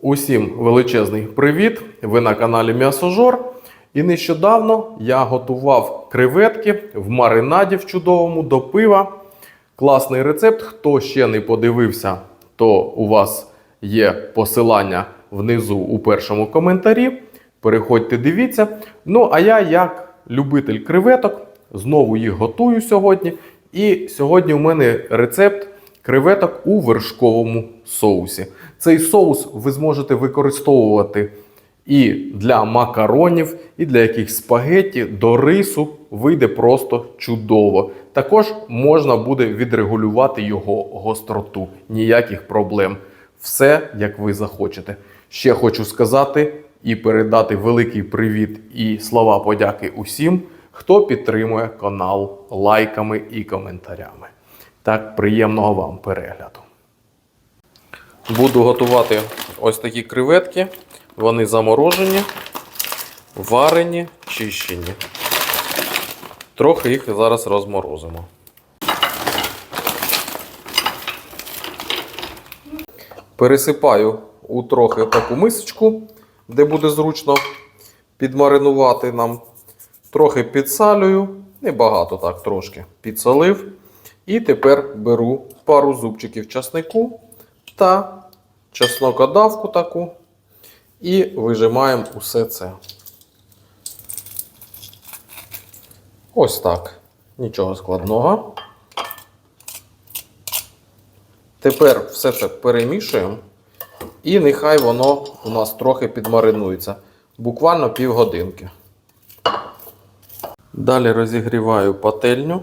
Усім величезний привіт! Ви на каналі М'ясожор. І нещодавно я готував креветки в маринаді в чудовому до пива. Класний рецепт. Хто ще не подивився, то у вас є посилання внизу у першому коментарі. Переходьте, дивіться. Ну, а я, як любитель креветок, знову їх готую сьогодні. І сьогодні у мене рецепт креветок у вершковому соусі. Цей соус ви зможете використовувати і для макаронів, і для якихось спагетті, до рису вийде просто чудово. Також можна буде відрегулювати його гостроту. Ніяких проблем. Все як ви захочете. Ще хочу сказати і передати великий привіт і слова подяки усім, хто підтримує канал лайками і коментарями. Так, приємного вам перегляду. Буду готувати ось такі креветки. Вони заморожені, варені, чищені. Трохи їх зараз розморозимо. Пересипаю у трохи таку мисочку, де буде зручно підмаринувати нам. Трохи підсалюю, небагато так трошки підсолив. І тепер беру пару зубчиків часнику та чеснокодавку таку. І вижимаємо усе це. Ось так. Нічого складного. Тепер все це перемішуємо. І нехай воно у нас трохи підмаринується. Буквально півгодинки. Далі розігріваю пательню.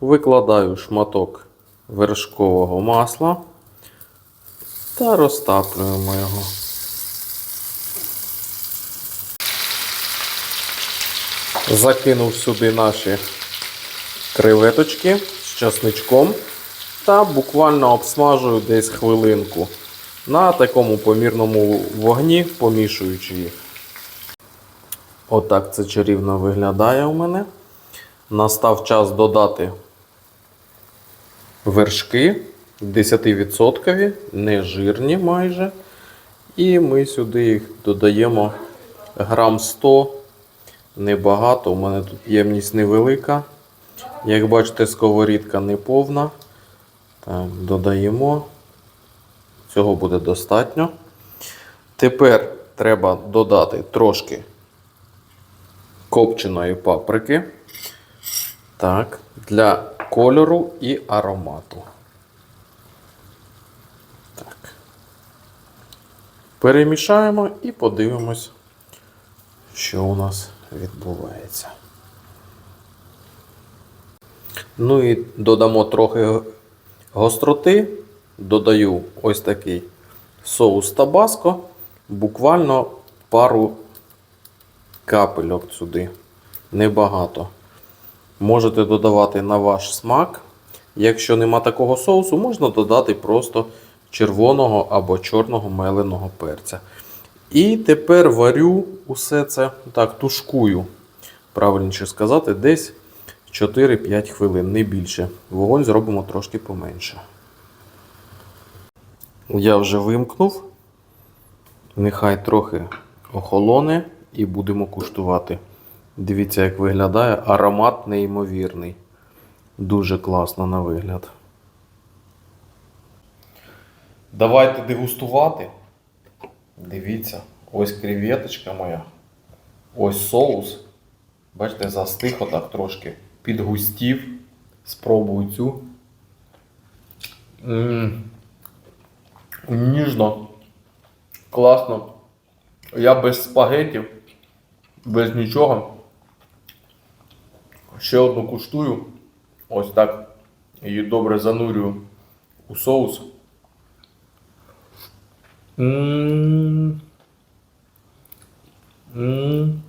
Викладаю шматок вершкового масла та розтаплюємо його. Закинув сюди наші креветочки з часничком та буквально обсмажую десь хвилинку на такому помірному вогні, помішуючи їх. Отак це чарівно виглядає у мене. Настав час додати вершки 10%, не жирні майже. І ми сюди їх додаємо грам 100, небагато. У мене тут ємність невелика. Як бачите, сковорідка не повна. Так, додаємо. Цього буде достатньо. Тепер треба додати трошки копченої паприки. Так, для кольору і аромату. Так. Перемішаємо і подивимось, що у нас відбувається. Ну і додамо трохи гостроти. Додаю ось такий соус табаско, буквально пару капельок сюди. Небагато. Можете додавати на ваш смак. Якщо нема такого соусу, можна додати просто червоного або чорного меленого перця. І тепер варю усе це так, тушкую. Правильніше сказати, десь 4-5 хвилин, не більше. Вогонь зробимо трошки поменше. Я вже вимкнув. Нехай трохи охолоне і будемо куштувати. Дивіться, як виглядає. Аромат неймовірний. Дуже класно на вигляд. Давайте дегустувати. Дивіться, ось креветочка моя. Ось соус. Бачите, застиг отак трошки. Підгустів. Спробую цю. М, Ніжно. Класно. Я без спагетів, без нічого. Ще одну куштую. Ось так. Її добре занурюю у соус. М. М.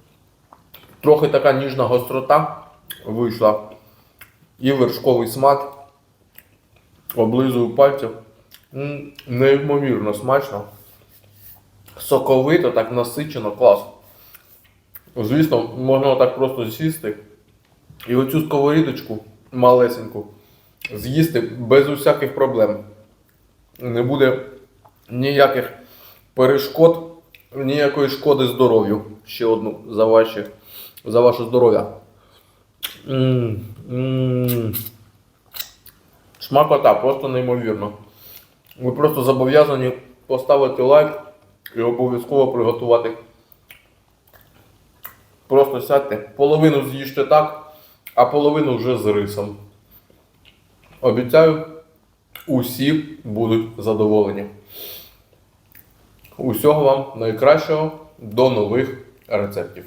Трохи така ніжна гострота вийшла. І вершковий смак. Облизую пальців. М, Неймовірно смачно. Соковито, так насичено, клас. Звісно, можна так просто сісти і оцю сковорідочку малесеньку з'їсти без усяких проблем. Не буде ніяких перешкод, ніякої шкоди здоров'ю. Ще одну за, ваші, за ваше здоров'я. Смакота, просто неймовірно. Ви просто зобов'язані поставити лайк і обов'язково приготувати. Просто сядьте, половину з'їжте так, а половину вже з рисом. Обіцяю, усі будуть задоволені. Усього вам найкращого, до нових рецептів.